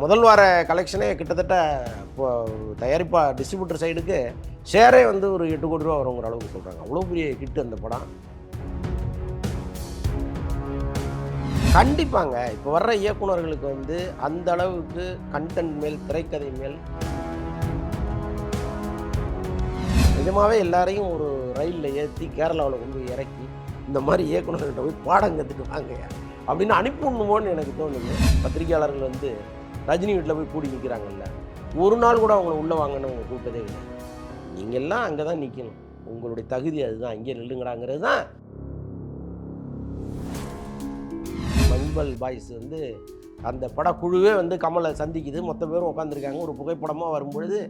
முதல் வார கலெக்ஷனே கிட்டத்தட்ட இப்போ தயாரிப்பா டிஸ்ட்ரிபியூட்டர் சைடுக்கு ஷேரே வந்து ஒரு எட்டு கோடி ரூபா வருங்கிற அளவுக்கு சொல்கிறாங்க அவ்வளோ பெரிய கிட்டு அந்த படம். கண்டிப்பாங்க இப்போ வர்ற இயக்குனர்களுக்கு வந்து அந்த அளவுக்கு கண்டென்ட் மேல் திரைக்கதை மேல் நிஜமாவே எல்லாரையும் ஒரு ரயிலில் ஏற்றி கேரளாவில் கொண்டு போய் இறக்கி இந்த மாதிரி இயக்குனர்கிட்ட போய் பாடம் கற்றுக்குவாங்க அப்படின்னு அனுப்பி விடணுமோன்னு எனக்கு தோணுது. பத்திரிகையாளர்கள் வந்து ரஜினி வீட்டில் போய் கூடி நிற்கிறாங்கல்ல ஒரு நாள் கூட அவங்கள உள்ளே வாங்கன்னு அவங்க கூப்பிட்டதே இல்லை. நீங்கள்லாம் அங்கே தான் நிற்கணும் உங்களுடைய தகுதி அதுதான். அங்கே நில்லுங்கடாங்கிறது தான். மண்பல் பாய்ஸ் வந்து அந்த படக்குழுவே வந்து கமலை சந்திக்குது. மொத்த பேரும் உட்காந்துருக்காங்க ஒரு புகைப்படமாக வரும்பொழுது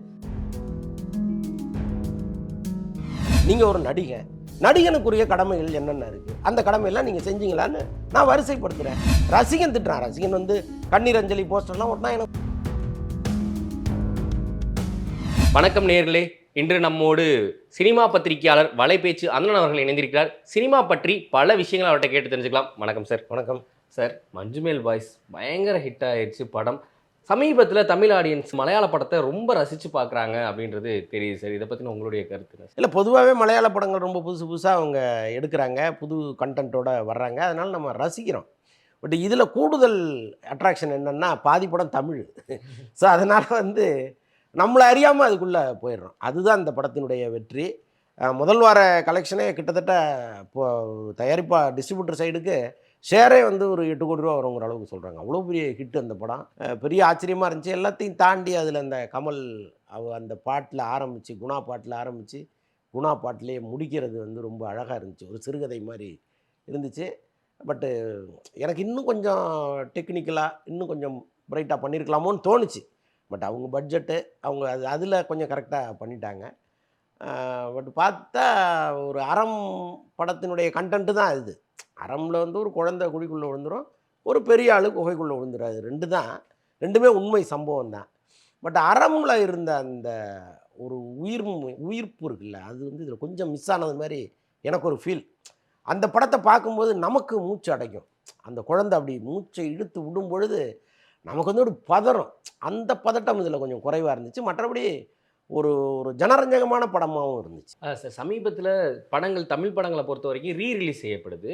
நீங்கள் ஒரு நடிகை. நடிகனுக்குரிய கடமைகள் என்னென்ன இருக்குது அந்த கடமையெல்லாம் நீங்கள் செஞ்சீங்களான்னு நான் வரிசைப்படுத்துகிறேன் ரசிகன் திட்டுறான். ரசிகன் வந்து கண்ணீர் அஞ்சலி போஸ்டர்லாம் ஒன்றா எனக்கு வணக்கம் நேர்களே. இன்று நம்மோடு சினிமா பத்திரிகையாளர் வலைபேச்சு அண்ணன் அவர்கள் இணைந்திருக்கிறார். சினிமா பற்றி பல விஷயங்களை அவர்கிட்ட கேட்டு தெரிஞ்சுக்கலாம். வணக்கம் சார். வணக்கம். சார் மஞ்சுமேல் பாய்ஸ் பயங்கர ஹிட் ஆயிடுச்சு படம். சமீபத்தில் தமிழ் ஆடியன்ஸ் மலையாள படத்தை ரொம்ப ரசித்து பார்க்குறாங்க அப்படின்றது தெரியுது சார். இதை பற்றின உங்களுடைய கருத்து இல்லை பொதுவாகவே மலையாள படங்கள் ரொம்ப புதுசு புதுசாக அவங்க எடுக்கிறாங்க. புது கண்டென்ட்டோட வர்றாங்க. அதனால் நம்ம ரசிக்கிறோம். பட் இதில் கூடுதல் அட்ராக்ஷன் என்னென்னா பாதி படம் தமிழ். ஸோ அதனால் வந்து நம்மளை அறியாமல் அதுக்குள்ளே போயிடுறோம். அதுதான் இந்த படத்தினுடைய வெற்றி. முதல் வார கலெக்ஷனே கிட்டத்தட்ட இப்போ தயாரிப்பாக டிஸ்ட்ரிபியூட்டர் சைடுக்கு ஷேரே வந்து ஒரு எட்டு கோடி ரூபா வருங்கிற அளவுக்கு சொல்கிறாங்க அவ்வளோ பெரிய ஹிட் அந்த படம். பெரிய ஆச்சரியமாக இருந்துச்சு. எல்லாத்தையும் தாண்டி அதில் அந்த கமல் அவ அந்த பாட்டில் ஆரம்பித்து குணா பாட்டில் ஆரம்பித்து குணா பாட்டிலேயே முடிக்கிறது வந்து ரொம்ப அழகாக இருந்துச்சு. ஒரு சிறுகதை மாதிரி இருந்துச்சு. பட்டு எனக்கு இன்னும் கொஞ்சம் டெக்னிக்கலாக இன்னும் கொஞ்சம் பிரைட்டாக பண்ணியிருக்கலாமோன்னு தோணுச்சு. பட் அவங்க பட்ஜெட்டு அவங்க அது அதில் கொஞ்சம் கரெக்டாக பண்ணிட்டாங்க. பட் பார்த்தா ஒரு அறம் படத்தினுடைய கண்டென்ட்டு தான் இது. அறமில் வந்து ஒரு குழந்தை குழிக்குள்ளே விழுந்துடும் ஒரு பெரிய ஆள் குகைக்குள்ளே விழுந்துடாது அது ரெண்டு தான். ரெண்டுமே உண்மை சம்பவம் தான். பட் அறமில் இருந்த அந்த ஒரு உயிர் உயிர்ப்பு இருக்குல்ல அது வந்து இதில் கொஞ்சம் மிஸ் ஆனது மாதிரி எனக்கு ஒரு ஃபீல் அந்த படத்தை பார்க்கும்போது நமக்கு மூச்சு அடைக்கும். அந்த குழந்தை அப்படி மூச்சை இழுத்து விடும் பொழுது நமக்கு வந்து ஒரு பதறம். அந்த பதட்டம் இதில் கொஞ்சம் குறைவாக இருந்துச்சு. மற்றபடி ஒரு ஒரு ஜனரஞ்சகமான படமாகவும் இருந்துச்சு. சார் சமீபத்தில் படங்கள் தமிழ் படங்களை பொறுத்த வரைக்கும் ரீ ரிலீஸ் செய்யப்படுது.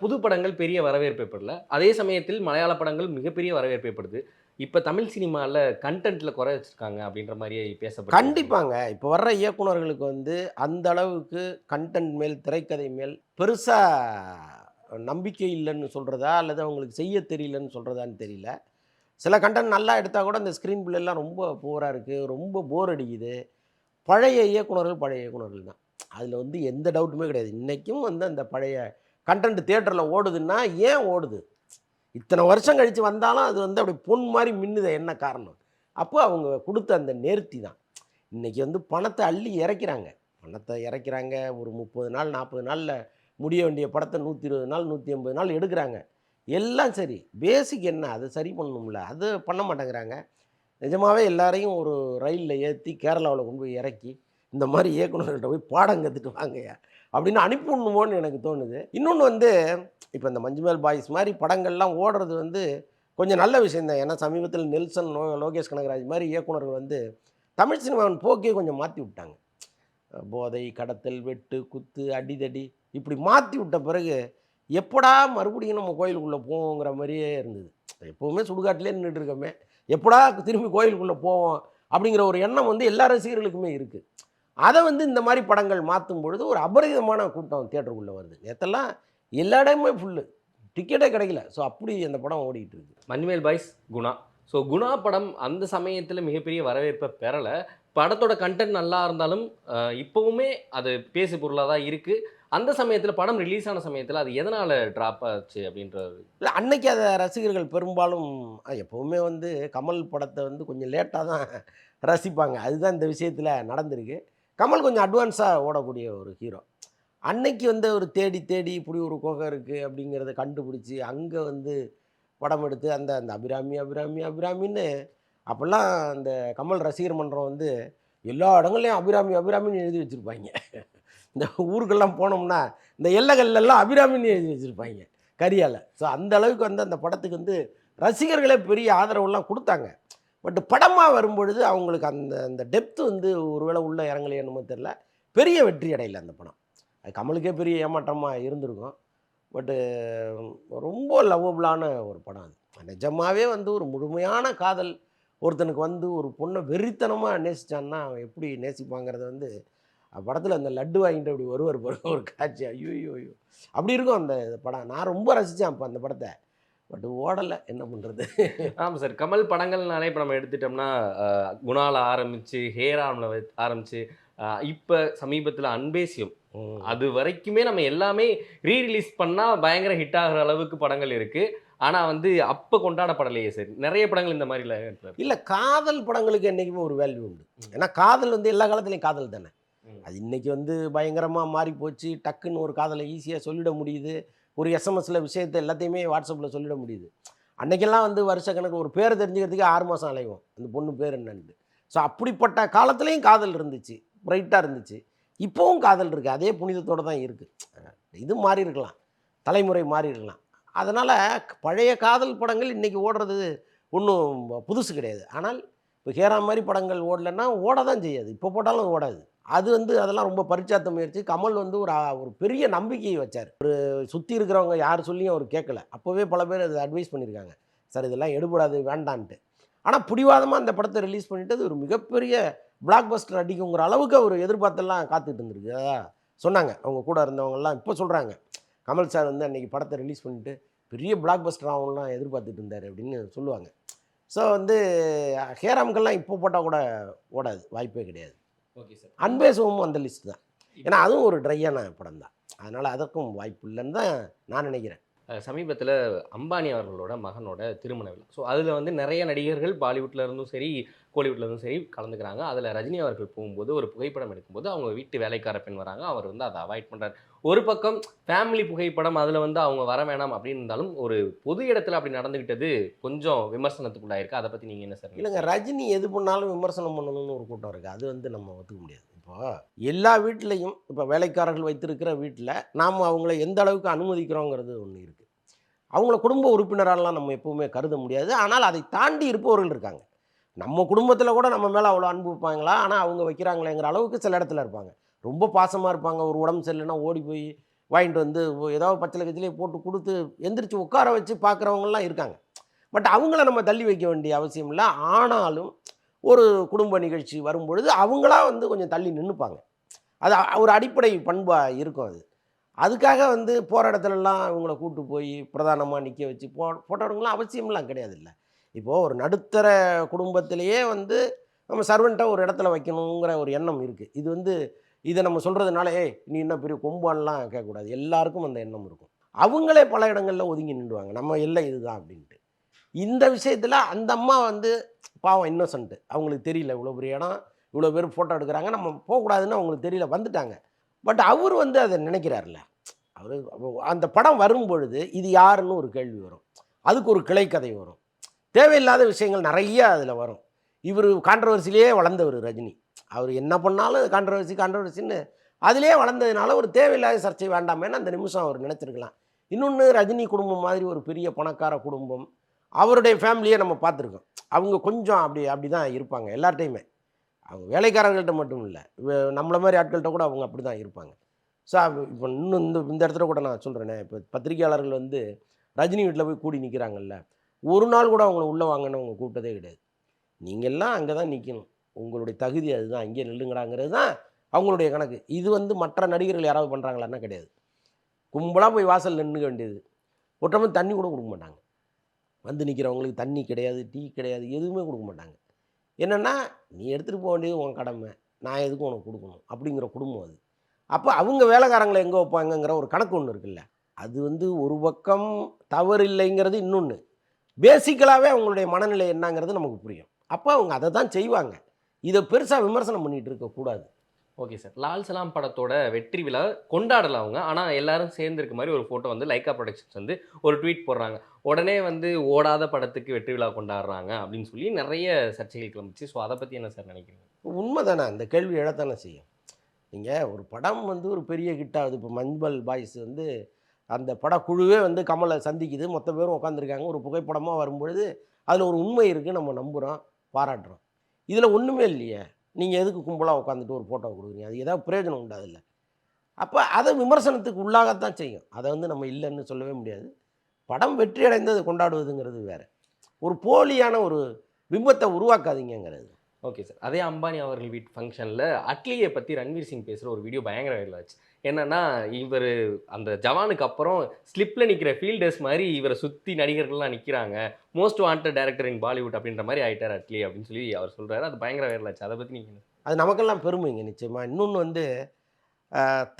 புது படங்கள் பெரிய வரவேற்பை பெறல அதே சமயத்தில் மலையாள படங்கள் மிகப்பெரிய வரவேற்பை படுது இப்போ தமிழ் சினிமாவில் கண்டென்ட்ல குறை வச்சிருக்காங்க அப்படின்ற மாதிரியே பேச கண்டிப்பாங்க. இப்போ வர்ற இயக்குனர்களுக்கு வந்து அந்த அளவுக்கு கண்டென்ட் மேல் திரைக்கதை மேல் பெருசாக நம்பிக்கை இல்லைன்னு சொல்கிறதா அல்லது அவங்களுக்கு செய்ய தெரியலன்னு சொல்கிறதான்னு தெரியல. சில கண்டென்ட் நல்லா எடுத்தால் கூட அந்த ஸ்க்ரீன் பிள்ளைலாம் ரொம்ப போராக இருக்குது ரொம்ப போர் அடிக்குது. பழைய இயக்குனர்கள் பழைய இயக்குனர்கள் தான். அதில் வந்து எந்த டவுட்டுமே கிடையாது. இன்றைக்கும் வந்து அந்த பழைய கண்டென்ட் தேட்டரில் ஓடுதுன்னா ஏன் ஓடுது? இத்தனை வருஷம் கழித்து வந்தாலும் அது வந்து அப்படி பொன் மாதிரி மின்னுது என்ன காரணம்? அப்போ அவங்க கொடுத்த அந்த நேர்த்தி தான். இன்றைக்கி வந்து பணத்தை அள்ளி இறக்கிறாங்க. பணத்தை இறக்கிறாங்க. ஒரு முப்பது நாள் நாற்பது நாளில் முடிய வேண்டிய படத்தை நூற்றி இருபது நாள் நூற்றி ஐம்பது நாள் எடுக்கிறாங்க. எல்லாம் சரி. பேசிக் என்ன? அதை சரி பண்ணணும்ல. அது பண்ண மாட்டேங்கிறாங்க. நிஜமாகவே எல்லாரையும் ஒரு ரயிலில் ஏற்றி கேரளாவில் கொண்டு போய் இறக்கி இந்த மாதிரி இயக்குனர்கிட்ட போய் பாடம் கற்றுட்டு வாங்கய்யா. அப்படின்னு அனுப்பிவிடணுமோன்னு எனக்கு தோணுது. இன்னொன்று வந்து இப்போ இந்த மஞ்சுமேல் பாய்ஸ் மாதிரி படங்கள்லாம் ஓடுறது வந்து கொஞ்சம் நல்ல விஷயம் தான் ஏன்னா சமீபத்தில் நெல்சன் லோ லோகேஷ் கனகராஜ் மாதிரி இயக்குனர்கள் வந்து தமிழ் சினிமாவின் போக்கே கொஞ்சம் மாற்றி விட்டாங்க. போதை கடத்தல் வெட்டு குத்து அடிதடி இப்படி மாற்றி விட்ட பிறகு எப்படா மறுபடியும் நம்ம கோயிலுக்குள்ளே போவோங்கிற மாதிரியே இருந்தது. எப்போவுமே சுடுகாட்டிலே நின்றுட்டு இருக்கோமே. எப்படா திரும்பி கோயிலுக்குள்ளே போவோம் அப்படிங்கிற ஒரு எண்ணம் வந்து எல்லா ரசிகர்களுக்குமே இருக்குது அதை வந்து இந்த மாதிரி படங்கள் மாற்றும் பொழுது ஒரு அபரிதமான கூட்டம் தியேட்டருக்குள்ளே வருது. நேற்றெல்லாம் எல்லா இடமுமே ஃபுல்லு டிக்கெட்டே கிடைக்கல. ஸோ அப்படி அந்த படம் ஓடிட்டு இருக்கு. மஞ்சுமேல் பாய்ஸ் குணா. ஸோ குணா படம் அந்த சமயத்தில் மிகப்பெரிய வரவேற்பை பெறலை. படத்தோட கண்டென்ட் நல்லா இருந்தாலும் இப்போவுமே அது பேசு பொருளாக தான் இருக்குது அந்த சமயத்தில் படம் ரிலீஸ் ஆன சமயத்தில் அது எதனால் ட்ராப் ஆச்சு அப்படின்றது இல்லை அன்னைக்கு அதை ரசிகர்கள் பெரும்பாலும் எப்போவுமே வந்து கமல் படத்தை வந்து கொஞ்சம் லேட்டாக தான் ரசிப்பாங்க. அதுதான் இந்த விஷயத்தில் நடந்திருக்கு. கமல் கொஞ்சம் அட்வான்ஸாக ஓடக்கூடிய ஒரு ஹீரோ அன்னைக்கு வந்து ஒரு தேடி தேடி இப்படி ஒரு குகை இருக்குது அப்படிங்கிறத கண்டுபிடிச்சி அங்கே வந்து படம் எடுத்து அந்த அந்த அபிராமி அபிராமி அபிராமின்னு அப்போல்லாம் அந்த கமல் ரசிகர் மன்றம் வந்து எல்லா இடங்கள்லையும் அபிராமி அபிராமின்னு எழுதி வச்சுருப்பாங்க. இந்த ஊருக்கெல்லாம் போனோம்னா இந்த எல்லைகள்லாம் அபிராமின்னு எழுதி வச்சுருப்பாங்க கரியால். ஸோ அந்த அளவுக்கு வந்து அந்த படத்துக்கு வந்து ரசிகர்களே பெரிய ஆதரவுலாம் கொடுத்தாங்க. பட் படமாக வரும்பொழுது அவங்களுக்கு அந்த அந்த டெப்த் வந்து ஒருவேளை உள்ளே இறங்கலையே என்னமோ தெரில பெரிய வெற்றி அடையில அந்த படம். அது கமலுக்கே பெரிய ஏமாற்றமாக இருந்திருக்கும். பட்டு ரொம்ப லவ்வபுளான ஒரு படம் அது. நிஜமாவே வந்து ஒரு முழுமையான காதல். ஒருத்தனுக்கு வந்து ஒரு பொண்ணை வெறித்தனமாக நேசித்தான்னா அவன் எப்படி நேசிப்பாங்கிறது வந்து படத்தில் அந்த லட்டு வாங்கிட்டு அப்படி ஒருவர் ஒரு காட்சி. ஐயோ ஐயோ. அப்படி இருக்கும் அந்த படம். நான் ரொம்ப ரசித்தேன் அப்போ அந்த படத்தை. பட் ஓடலை. என்ன பண்ணுறது ஆமாம் சார். கமல் படங்கள்னாலே இப்போ நம்ம எடுத்துட்டோம்னா குணால ஆரம்பிச்சு ஹேராமில் ஆரம்பிச்சு அஹ், இப்போ சமீபத்தில் அன்பேசியம். அது வரைக்குமே நம்ம எல்லாமே ரீ ரிலீஸ் பண்ணால் பயங்கர ஹிட் ஆகிற அளவுக்கு படங்கள் இருக்கு. ஆனால் வந்து அப்போ கொண்டாடப்படலையே சார். நிறைய படங்கள் இந்த மாதிரில. இல்லை காதல் படங்களுக்கு என்றைக்குமே ஒரு வேல்யூ உண்டு. ஏன்னா காதல் வந்து எல்லா காலத்துலேயும் காதல் தானே. அது இன்னைக்கு வந்து பயங்கரமாக மாறி போச்சு டக்குன்னு ஒரு காதலை ஈஸியாக சொல்லிட முடியுது. ஒரு எஸ்எம்எஸில் விஷயத்தை எல்லாத்தையுமே வாட்ஸ்அப்பில் சொல்லிட முடியுது. அன்றைக்கெல்லாம் வந்து வருஷ கணக்கு ஒரு பேர் தெரிஞ்சுக்கிறதுக்கே ஆறு மாதம் அலைவோம். அந்த பொண்ணு பேர் என்னன்ட்டு. ஸோ அப்படிப்பட்ட காலத்துலேயும் காதல் இருந்துச்சு. பிரைட்டாக இருந்துச்சு. இப்போவும் காதல் இருக்குது அதே புனிதத்தோடு தான் இருக்குது இது மாறி இருக்கலாம். தலைமுறை மாறி இருக்கலாம். அதனால் பழைய காதல் படங்கள் இன்றைக்கி ஓடுறது ஒன்றும் புதுசு கிடையாது. ஆனால் இப்போ ஹேரா மாதிரி படங்கள் ஓடலைன்னா ஓட தான் செய்யாது. இப்போ போட்டாலும் ஓடாது. அது வந்து அதெல்லாம் ரொம்ப பரிச்சாத்த முயற்சி. கமல் வந்து ஒரு ஒரு பெரிய நம்பிக்கையை வச்சார். ஒரு சுற்றி இருக்கிறவங்க யார் சொல்லியும் அவர் கேட்கல. அப்போவே பல பேர் அதை அட்வைஸ் பண்ணியிருக்காங்க. சார் இதெல்லாம் எடுபடாது வேண்டான்ட்டு. ஆனால் பிடிவாதமாக அந்த படத்தை ரிலீஸ் பண்ணிட்டு அது ஒரு மிகப்பெரிய பிளாக் பஸ்டர் அடிக்குங்கிற அளவுக்கு அவர் எதிர்பார்த்தெல்லாம் காத்துட்டு இருந்திருக்கு. சொன்னாங்க. அவங்க கூட இருந்தவங்கெல்லாம் இப்போ சொல்கிறாங்க கமல் சார் வந்து அன்றைக்கி படத்தை ரிலீஸ் பண்ணிட்டு பெரிய பிளாக் பஸ்டர் ஆகும்லாம் எதிர்பார்த்துட்டு இருந்தார் அப்படின்னு சொல்லுவாங்க. ஸோ வந்து ஹேராம்கெல்லாம் இப்போ போட்டால் கூட ஓடாது. வாய்ப்பே கிடையாது. Okay sir. அன்பே சுகமும் அந்த லிஸ்ட் தான். ஏன்னா அதுவும் ஒரு ட்ரையான படம் தான். அதனால் அதற்கும் வாய்ப்பு இல்லைன்னு தான் நான் நினைக்கிறேன். சமீபத்தில் அம்பானி அவர்களோட மகனோட திருமண விழா. ஸோ அதில் வந்து நிறைய நடிகர்கள் பாலிவுட்ல இருந்தும் சரி கோலிவுட்ல இருந்தும் சரி கலந்துக்கிறாங்க. அதில் ரஜினி அவர்கள் போகும்போது ஒரு புகைப்படம் எடுக்கும்போது அவங்க வீட்டு வேலைக்கார பெண் வராங்க. அவர் வந்து அதை அவாய்ட் பண்ணுறாரு ஒரு பக்கம் ஃபேமிலி புகைப்படம் அதில் வந்து அவங்க வர வேணாம் அப்படின்னு இருந்தாலும் ஒரு பொது இடத்துல அப்படி நடந்துக்கிட்டது கொஞ்சம் விமர்சனத்துக்குள்ளாயிருக்கு. அதை பற்றி நீங்கள் என்ன சார் இல்லைங்க ரஜினி எது பண்ணாலும் விமர்சனம் பண்ணணும்னு ஒரு கூட்டம் இருக்குது அது வந்து நம்ம ஒத்துக்க முடியாது. இப்போ எல்லா வீட்லேயும் இப்போ வேலைக்காரர்கள் வைத்திருக்கிற வீட்டில் நாம் அவங்கள எந்த அளவுக்கு அனுமதிக்கிறோங்கிறது ஒன்று இருக்குது அவங்கள குடும்ப உறுப்பினராலாம் நம்ம எப்பவுமே கருத முடியாது. ஆனால் அதை தாண்டி இருப்பவர்கள் இருக்காங்க. நம்ம குடும்பத்தில் கூட நம்ம மேலே அவ்வளோ அன்பு வைப்பாங்களா? ஆனால் அவங்க வைக்கிறாங்களேங்கிற அளவுக்கு சில இடத்துல இருப்பாங்க. ரொம்ப பாசமாக இருப்பாங்க. ஒரு உடம்பு சரியில்லைன்னா ஓடி போய் வாங்கிட்டு வந்து ஏதாவது பச்சளை கச்சிலே போட்டு கொடுத்து எந்திரிச்சு உட்கார வச்சு பார்க்குறவங்கலாம் இருக்காங்க. பட் அவங்கள நம்ம தள்ளி வைக்க வேண்டிய அவசியம் இல்லை. ஆனாலும் ஒரு குடும்ப நிகழ்ச்சி வரும்பொழுது அவங்களா வந்து கொஞ்சம் தள்ளி நின்றுப்பாங்க அது ஒரு அடிப்படை பண்பாக இருக்கும் அது. அதுக்காக வந்து போகிற இடத்துலலாம் இவங்கள கூப்பிட்டு போய் பிரதானமாக நிற்க வச்சு போ போட்டவங்களாம் அவசியம்லாம் கிடையாது இல்லை இப்போது ஒரு நடுத்தர குடும்பத்திலேயே வந்து நம்ம சர்வெண்ட்டை ஒரு இடத்துல வைக்கணுங்கிற ஒரு எண்ணம் இருக்குது இது வந்து இதை நம்ம சொல்கிறதுனால ஏய் நீ என்ன பெரிய கொம்பான்லாம் கேட்கக்கூடாது. எல்லாருக்கும் அந்த எண்ணம் இருக்கும். அவங்களே பல இடங்களில் ஒதுங்கி நின்றுவாங்க. நம்ம இல்லை இதுதான் அப்படின்ட்டு. இந்த விஷயத்தில் அந்த அம்மா வந்து பாவம் இன்னோசன்ட்டு அவங்களுக்கு தெரியல இவ்வளோ பெரிய இடம் இவ்வளோ பேர் ஃபோட்டோ எடுக்கிறாங்க. நம்ம போகக்கூடாதுன்னு அவங்களுக்கு தெரியல வந்துட்டாங்க. பட் அவர் வந்து அதை நினைக்கிறார்ல அவர் அந்த படம் வரும் பொழுது இது யாருன்னு ஒரு கேள்வி வரும். அதுக்கு ஒரு கிளைக்கதை வரும். தேவையில்லாத விஷயங்கள் நிறைய அதில் வரும். இவர் கான்ட்ரவர்சிலேயே வளர்ந்தவர் ரஜினி. அவர் என்ன பண்ணாலும் கான்ட்ரவர்சி கான்ட்ரவர்சின்னு அதிலே வளர்ந்ததுனால ஒரு தேவையில்லாத சர்ச்சை வேண்டாமேன்னு அந்த நிமிஷம் அவர் நினச்சிருக்கலாம். இன்னொன்று ரஜினி குடும்பம் மாதிரி ஒரு பெரிய பணக்கார குடும்பம் அவருடைய ஃபேமிலியை நம்ம பார்த்துருக்கோம். அவங்க கொஞ்சம் அப்படி அப்படி தான் இருப்பாங்க எல்லார்ட்டையுமே. அவங்க வேலைக்காரர்கள்ட்ட மட்டும் இல்லை நம்மள மாதிரி ஆட்கள்கிட்ட கூட அவங்க அப்படி தான் இருப்பாங்க ஸோ இப்போ இன்னும் இந்த இந்த இடத்துல கூட நான் சொல்கிறேனே இப்போ பத்திரிகையாளர்கள் வந்து ரஜினி வீட்டில் போய் கூடி நிற்கிறாங்கல்ல ஒரு நாள் கூட அவங்கள உள்ளே வாங்கன்னு அவங்க கூப்பிட்டதே கிடையாது. நீங்கள்லாம் அங்கே தான் நிற்கணும் உங்களுடைய தகுதி அதுதான். அங்கேயே நில்லுங்கடாங்கிறது தான் அவங்களுடைய கணக்கு. இது வந்து மற்ற நடிகர்கள் யாராவது பண்ணுறாங்களான்னா கிடையாது. கும்பலாக போய் வாசல் நின்றுக்க வேண்டியது. ஒற்றமே தண்ணி கூட கொடுக்க மாட்டாங்க. வந்து நிற்கிறவங்களுக்கு தண்ணி கிடையாது டீ கிடையாது எதுவுமே கொடுக்க மாட்டாங்க. என்னென்னா நீ எடுத்துகிட்டு போக வேண்டியது உன் கடமை. நான் எதுக்கும் உனக்கு கொடுக்கணும்? அப்படிங்கிற குடும்பம் அது. அப்போ அவங்க வேலைக்காரங்களை எங்கே வைப்பாங்கங்கிற ஒரு கணக்கு ஒன்று இருக்குல்ல. அது வந்து ஒரு பக்கம் தவறு இல்லைங்கிறது இன்னொன்று பேசிக்கலாகவே அவங்களுடைய மனநிலை என்னங்கிறது நமக்கு புரியும். அப்போ அவங்க அதை தான் செய்வாங்க. இதை பெருசாக விமர்சனம் பண்ணிகிட்டு இருக்கக்கூடாது ஓகே சார். லால் சலாம் படத்தோட வெற்றி விழா கொண்டாடல அவங்க. ஆனால் எல்லாரும் சேர்ந்து இருக்க மாதிரி ஒரு ஃபோட்டோ வந்து லைக்கா ப்ரொடக்ஷன்ஸ் வந்து ஒரு ட்வீட் போடுறாங்க. உடனே வந்து ஓடாத படத்துக்கு வெற்றி விழா கொண்டாடுறாங்க அப்படின்னு சொல்லி நிறைய சர்ச்சைகள் கிளம்பிச்சு. ஸோ அதை பற்றி என்ன சார் நினைக்கிறீங்க? உண்மை தானே அந்த கேள்வி எழத்தானே செய்யும். நீங்கள் ஒரு படம் வந்து ஒரு பெரிய ஹிட் ஆகுது. இப்போ மஞ்சள் பாய்ஸ் வந்து அந்த படக்குழுவே வந்து கமலை சந்திக்குது. மொத்த பேரும் உட்காந்துருக்காங்க ஒரு புகைப்படமாக வரும்பொழுது அதில் ஒரு உண்மை இருக்குது நம்ம நம்புகிறோம் பாராட்டுறோம். இதில் ஒன்றுமே இல்லையே. நீங்கள் எதுக்கு கும்பலாக உட்காந்துட்டு ஒரு ஃபோட்டோ கொடுக்குறீங்க? அது ஏதாவது பிரயோஜனம் உண்டு அதில் அப்போ அதை விமர்சனத்துக்கு உள்ளாகத்தான் செய்யும். அதை வந்து நம்ம இல்லைன்னு சொல்லவே முடியாது. படம் வெற்றி அடைந்தது கொண்டாடுவதுங்கிறது வேறு. ஒரு போலியான ஒரு பிம்பத்தை உருவாக்காதீங்கங்கிறது. Okay sir. அதே அம்பானி அவர்கள் வீட்டு ஃபங்க்ஷனில் அட்லியை பற்றி ரன்வீர் சிங் பேசுகிற ஒரு வீடியோ பயங்கர வைரல் ஆச்சு. என்னன்னா இவர் அந்த ஜவானுக்கு அப்புறம் ஸ்லிப்பில் நிற்கிற ஃபீல்டர்ஸ் மாதிரி இவரை சுற்றி நடிகர்கள்லாம் நிற்கிறாங்க most wanted director in Bollywood அப்படின்ற மாதிரி ஆயிட்டார் அட்லி அப்படின்னு சொல்லி அவர் சொல்கிறாரு அது பயங்கர வைரல் ஆச்சு. அதை பற்றி நீங்கள் அது நமக்கெல்லாம் பெருமைங்க நிச்சயமாக இன்னொன்று வந்து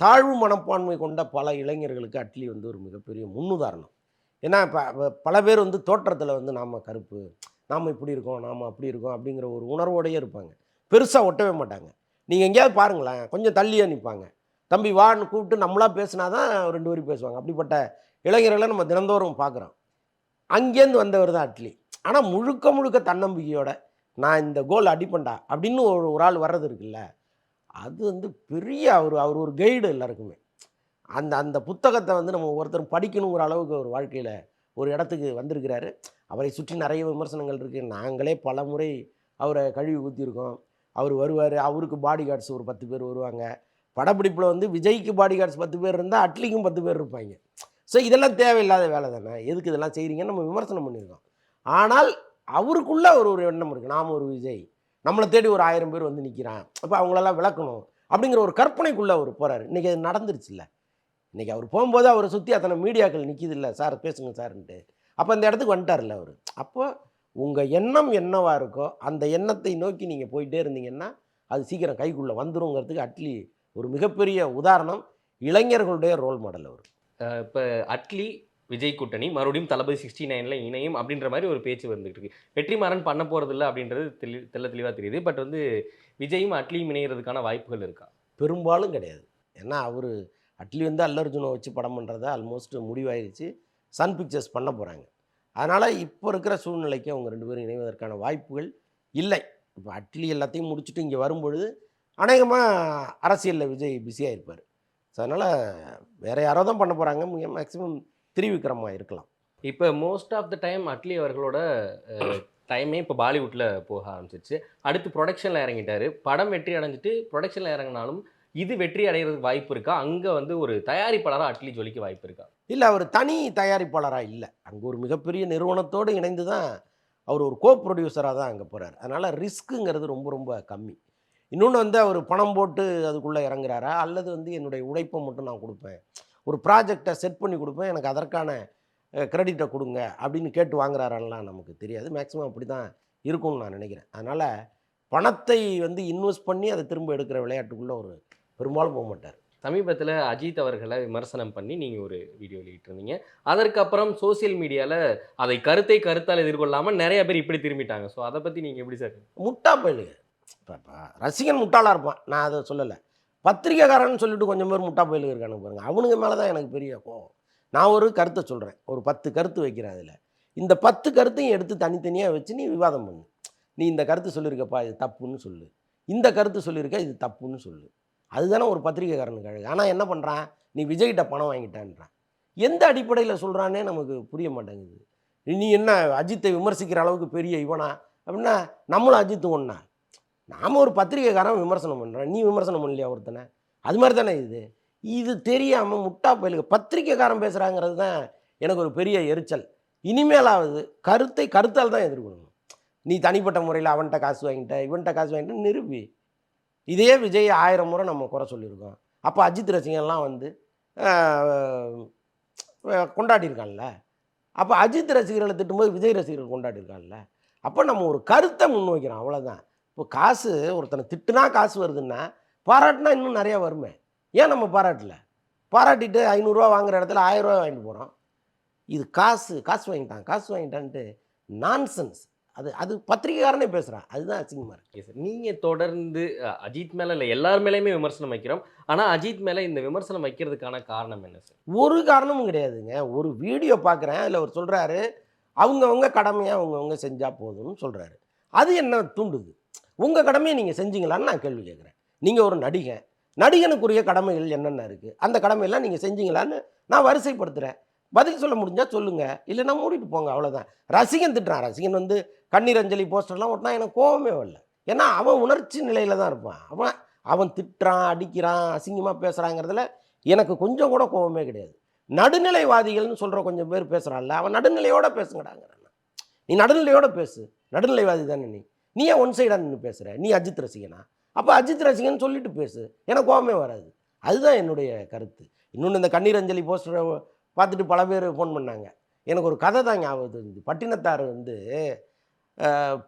தாழ்வு மனப்பான்மை கொண்ட பல இளைஞர்களுக்கு அட்லி வந்து ஒரு மிகப்பெரிய முன்னுதாரணம். ஏன்னா இப்போ பல பேர் வந்து தோற்றத்தில் வந்து நாம் கருப்பு நாம் இப்படி இருக்கோம் நாம் அப்படி இருக்கோம் அப்படிங்கிற ஒரு உணர்வோடையே இருப்பாங்க. பெருசாக ஒட்டவே மாட்டாங்க. நீங்கள் எங்கேயாவது பாருங்களேன் கொஞ்சம் தள்ளியே நிற்பாங்க தம்பி வான்னு கூப்பிட்டு நம்மளா பேசினா தான் ரெண்டு பேரும் பேசுவாங்க. அப்படிப்பட்ட இளைஞர்களை நம்ம தினந்தோறும் பார்க்குறோம். அங்கேருந்து வந்தவர் தான் அட்லி. ஆனால் முழுக்க முழுக்க தன்னம்பிக்கையோட நான் இந்த கோல் அடிப்பண்டா அப்படின்னு ஒரு ஒரு ஆள் வர்றது இருக்குல்ல அது வந்து பெரிய அவர் அவர் ஒரு கைடு எல்லாருக்குமே. அந்த அந்த புத்தகத்தை வந்து நம்ம ஒருத்தர் படிக்கணுங்கிற அளவுக்கு ஒரு வாழ்க்கையில் ஒரு இடத்துக்கு வந்திருக்கிறாரு. அவரை சுற்றி நிறைய விமர்சனங்கள் இருக்குது நாங்களே பல முறை அவரை கழுவி ஊற்றிருக்கோம் அவர் வருவார். அவருக்கு பாடி கார்ட்ஸ் ஒரு பத்து பேர் வருவாங்க. படப்பிடிப்பில் வந்து விஜய்க்கு பாடி கார்ட்ஸ் பத்து பேர் இருந்தால் அட்லிக்கும் பத்து பேர் இருப்பாங்க. ஸோ இதெல்லாம் தேவையில்லாத வேலை தானே? எதுக்கு இதெல்லாம் செய்கிறீங்கன்னு நம்ம விமர்சனம் பண்ணியிருக்கோம் ஆனால் அவருக்குள்ளே ஒரு ஒரு எண்ணம் இருக்குது நாம் ஒரு விஜய். நம்மளை தேடி ஒரு ஆயிரம் பேர் வந்து நிற்கிறான் அப்போ அவங்களெல்லாம் விளக்கணும். அப்படிங்கிற ஒரு கற்பனைக்குள்ளே அவர் போகிறார் இன்றைக்கி அது நடந்துருச்சுல்ல. இன்றைக்கி அவர் போகும்போது அவரை சுற்றி அத்தனை மீடியாக்கள் நிற்கிது இல்லை சார் பேசுங்க சார்ன்ட்டு. அப்போ அந்த இடத்துக்கு வந்துட்டார்ல அவர். அப்போ உங்கள் எண்ணம் என்னவாக இருக்கோ அந்த எண்ணத்தை நோக்கி நீங்கள் போயிட்டே இருந்தீங்கன்னா அது சீக்கிரம் கைக்குள்ளே வந்துருங்கிறதுக்கு அட்லி ஒரு மிகப்பெரிய உதாரணம் இளைஞர்களுடைய ரோல் மாடல் அவர். இப்போ அட்லி விஜய் கூட்டணி மறுபடியும் தளபதி சிக்ஸ்டி நைனில் இணையும் அப்படின்ற மாதிரி ஒரு பேச்சு வந்துகிட்டு இருக்கு. வெற்றிமாறன் பண்ண போகிறதில்ல அப்படின்றது தெளி தெள்ள தெளிவாக தெரியுது. பட் வந்து விஜயும் அட்லியும் இணையறதுக்கான வாய்ப்புகள் இருக்கா? பெரும்பாலும் கிடையாது. ஏன்னா அவர் அட்லி வந்து அல்லர்ஜுனை வச்சு படம் பண்ணுறத ஆல்மோஸ்ட் முடிவாயிருச்சு. சன் பிக்சர்ஸ் பண்ண போகிறாங்க அதனால் இப்போ இருக்கிற சூழ்நிலைக்கு அவங்க ரெண்டு பேரும் இணைவதற்கான வாய்ப்புகள் இல்லை. இப்போ அட்லி எல்லாத்தையும் முடிச்சுட்டு இங்கே வரும்பொழுது அநேகமாக அரசியலில் விஜய் பிஸியாக இருப்பார். ஸோ அதனால் வேறு யாரோ தான் பண்ண போகிறாங்க மேக்ஸிமம் திருவிக்ரமா இருக்கலாம். இப்போ most of the time Atlee அவர்களோட டைமே இப்போ பாலிவுட்டில் போக ஆரம்பிச்சிருச்சு. அடுத்து ப்ரொடக்ஷனில் இறங்கிட்டாரு. படம் வெற்றி அடைஞ்சிட்டு ப்ரொடக்ஷனில் இறங்கினாலும் இது வெற்றி அடைகிறதுக்கு வாய்ப்பு இருக்கா? அங்கே வந்து ஒரு தயாரிப்பாளராக அட்லி ஜொலிக்க வாய்ப்பு இருக்கா? இல்லை அவர் தனி தயாரிப்பாளராக இல்லை. அங்கே ஒரு மிகப்பெரிய நிறுவனத்தோடு இணைந்து தான் அவர் ஒரு கோ ப்ரொடியூசராக தான் அங்கே போகிறார் அதனால் ரிஸ்க்குங்கிறது ரொம்ப ரொம்ப கம்மி. இன்னொன்று வந்து அவர் பணம் போட்டு அதுக்குள்ளே இறங்குறாரா? அல்லது வந்து என்னுடைய உழைப்பை மட்டும் நான் கொடுப்பேன். ஒரு ப்ராஜெக்டை செட் பண்ணி கொடுப்பேன். எனக்கு அதற்கான கிரெடிட்டை கொடுங்க அப்படின்னு கேட்டு வாங்குறாரான்லாம் நமக்கு தெரியாது. மேக்ஸிமம் அப்படி தான் இருக்கும்னு நான் நினைக்கிறேன். அதனால் பணத்தை வந்து இன்வெஸ்ட் பண்ணி அதை திரும்ப எடுக்கிற விளையாட்டுக்குள்ளே ஒரு பெரும்பாலும் போக மாட்டார். சமீபத்தில் அஜித் அவர்களை விமர்சனம் பண்ணி நீங்கள் ஒரு வீடியோ வெளியிட்டிருந்தீங்க. அதற்கப்புறம் சோஷியல் மீடியாவில் அதை கருத்தை கருத்தால் எதிர்கொள்ளாமல் நிறைய பேர் இப்படி திரும்பிட்டாங்க. ஸோ அதை பற்றி நீங்கள் எப்படி சார் முட்டா பயலுங்க இப்போ ரசிகன் முட்டாளாக இருப்பான். நான் அதை சொல்லலை. பத்திரிக்கைக்காரன்னு சொல்லிட்டு கொஞ்சம் பேர் முட்டா போயிலுக்கு இருக்கானு பாருங்க. அவனுங்க மேலே தான் எனக்கு பெரிய கோவம். நான் ஒரு கருத்தை சொல்கிறேன் ஒரு பத்து கருத்து வைக்கிறேன் அதில். இந்த பத்து கருத்தையும் எடுத்து தனித்தனியாக வச்சு நீ விவாதம் பண்ணு. நீ இந்த கருத்து சொல்லியிருக்கப்பா இது தப்புன்னு சொல்லு. இந்த கருத்து சொல்லியிருக்க இது தப்புன்னு சொல்லு. அதுதானே ஒரு பத்திரிக்கைக்காரனுக்கு அழகு. ஆனால் என்ன பண்ணுறான் நீ விஜய்கிட்ட பணம் வாங்கிட்டான்றான். எந்த அடிப்படையில் சொல்கிறானே நமக்கு புரிய மாட்டேங்குது. நீ என்ன அஜித்தை விமர்சிக்கிற அளவுக்கு பெரிய இவனா? அப்படின்னா நம்மளும் அஜித் ஒன்றா நாம் ஒரு பத்திரிக்கைக்காரன் விமர்சனம் பண்ணுறோம் நீ விமர்சனம் பண்ணலையா ஒருத்தனை? அது மாதிரி தானே இது. இது தெரியாமல் முட்டா பயிலுக்கு. பத்திரிக்கைக்காரன் பேசுகிறாங்கிறது தான் எனக்கு ஒரு பெரிய எரிச்சல். இனிமேலாவது கருத்தை கருத்தால் தான் எதிர்கொள்ளணும். நீ தனிப்பட்ட முறையில் அவன்கிட்ட காசு வாங்கிட்ட இவன்கிட்ட காசு வாங்கிட்ட நிரூபி. இதே விஜய் ஆயிரம் முறை நம்ம குறை சொல்லியிருக்கோம். அப்போ அஜித் ரசிகன்லாம் வந்து கொண்டாடியிருக்கான்ல. அப்போ அஜித் ரசிகர்களை திட்டும்போது விஜய் ரசிகர்கள் கொண்டாடியிருக்கான்ல. அப்போ நம்ம ஒரு கருத்தை முன்வைக்கிறோம் அவ்வளோதான் இப்போ காசு ஒருத்தனை திட்டுனா காசு வருதுன்னா பாராட்டினா இன்னும் நிறையா வருமே. ஏன் நம்ம பாராட்டல? பாராட்டிட்டு ஐநூறுரூவா வாங்குற இடத்துல ஆயிரரூவா வாங்கிட்டு போகிறோம் இது காசு காசு வாங்கிட்டான் காசு வாங்கிட்டான்ட்டு நான்சென்ஸ் அது அது பத்திரிக்கைக்காரனே பேசுகிறான் அதுதான் அசிங்கமாக இருக்கு. சார் நீங்கள் தொடர்ந்து அஜித் மேலே இல்லை எல்லார் மேலேயுமே விமர்சனம் வைக்கிறோம். ஆனால் அஜித் மேலே இந்த விமர்சனம் வைக்கிறதுக்கான காரணம் என்ன சார் ஒரு காரணமும் கிடையாதுங்க. ஒரு வீடியோ பார்க்குறேன் அதில் அவர் சொல்கிறாரு அவங்கவுங்க கடமையை அவங்கவுங்க செஞ்சால் போதும்னு சொல்கிறாரு அது என்ன தூண்டுது? உங்கள் கடமையை நீங்கள் செஞ்சீங்களான்னு நான் கேள்வி கேட்குறேன். நீங்கள் ஒரு நடிகை நடிகனுக்குரிய கடமைகள் என்னென்ன இருக்குது அந்த கடமையெல்லாம் நீங்கள் செஞ்சீங்களான்னு நான் வரிசைப்படுத்துகிறேன் பதில் சொல்ல முடிஞ்சால் சொல்லுங்கள் இல்லைன்னா மூடிட்டு போங்க அவ்வளோதான் ரசிகன் திட்டுறான். ரசிகன் வந்து கண்ணீர் அஞ்சலி போஸ்டர்லாம் ஓட்டினா எனக்கு கோவமே வரல. ஏன்னா அவன் உணர்ச்சி நிலையில் தான் இருப்பான். அவன் அவன் திட்டுறான் அடிக்கிறான் அசிங்கமாக பேசுகிறாங்கிறதுல எனக்கு கொஞ்சம் கூட கோவமே கிடையாது. நடுநிலைவாதிகள்னு சொல்கிற கொஞ்சம் பேர் பேசுகிறான்ல அவன் நடுநிலையோட பேசுங்கடாங்கிறான். நீ நடுநிலையோடு பேசு. நடுநிலைவாதி தானே நீ. நீ ஏன் ஒன் சைடாக நின்று பேசுகிற நீ அஜித் ரசிகனா? அப்போ அஜித் ரசிகன் சொல்லிட்டு பேசு. எனக்கு கோபமே வராது. அதுதான் என்னுடைய கருத்து. இன்னொன்று இந்த கண்ணீர் அஞ்சலி போஸ்டரை பார்த்துட்டு பல பேர் ஃபோன் பண்ணாங்க. எனக்கு ஒரு கதை தான் ஞாபகம் இருந்துச்சு பட்டினத்தார் வந்து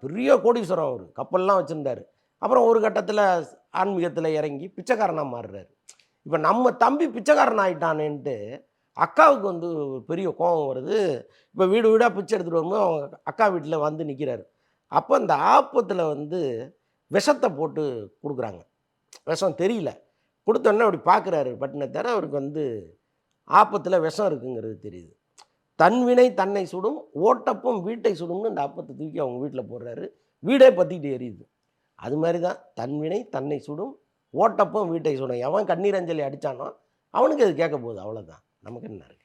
பெரிய கோடீஸ்வரம் அவர். கப்பல்லாம் வச்சுருந்தார். அப்புறம் ஒரு கட்டத்தில் ஆன்மீகத்தில் இறங்கி பிச்சைக்காரனாக மாறுறாரு. இப்போ நம்ம தம்பி பிச்சைக்காரன் ஆயிட்டானேன்ட்டு அக்காவுக்கு வந்து பெரிய கோபம் வருது. இப்போ வீடு வீடாக பிச்சை எடுத்துகிட்டு வரும்போது அவங்க அக்கா வீட்டில் வந்து நிற்கிறாரு அப்போ அந்த ஆப்பத்தில் வந்து விஷத்தை போட்டு கொடுக்குறாங்க. விஷம் தெரியல. கொடுத்தோன்னே அப்படி பார்க்குறாரு பட்டினத்தார் அவருக்கு வந்து ஆப்பத்தில் விஷம் இருக்குங்கிறது தெரியுது. தன்வினை தன்னை சுடும் ஓட்டப்பும் வீட்டை சுடும்னு இந்த ஆப்பத்தை தூக்கி அவங்க வீட்டில் போடுறாரு. வீடே பற்றிக்கிட்டு எரியுது. அது மாதிரி தான் தன்வினை தன்னை சுடும் ஓட்டப்பும் வீட்டை சுடும். எவன் கண்ணீர் அஞ்சலி அடித்தானோ அவனுக்கு அது கேட்க போகுது அவ்வளோதான் நமக்கு என்ன இருக்குது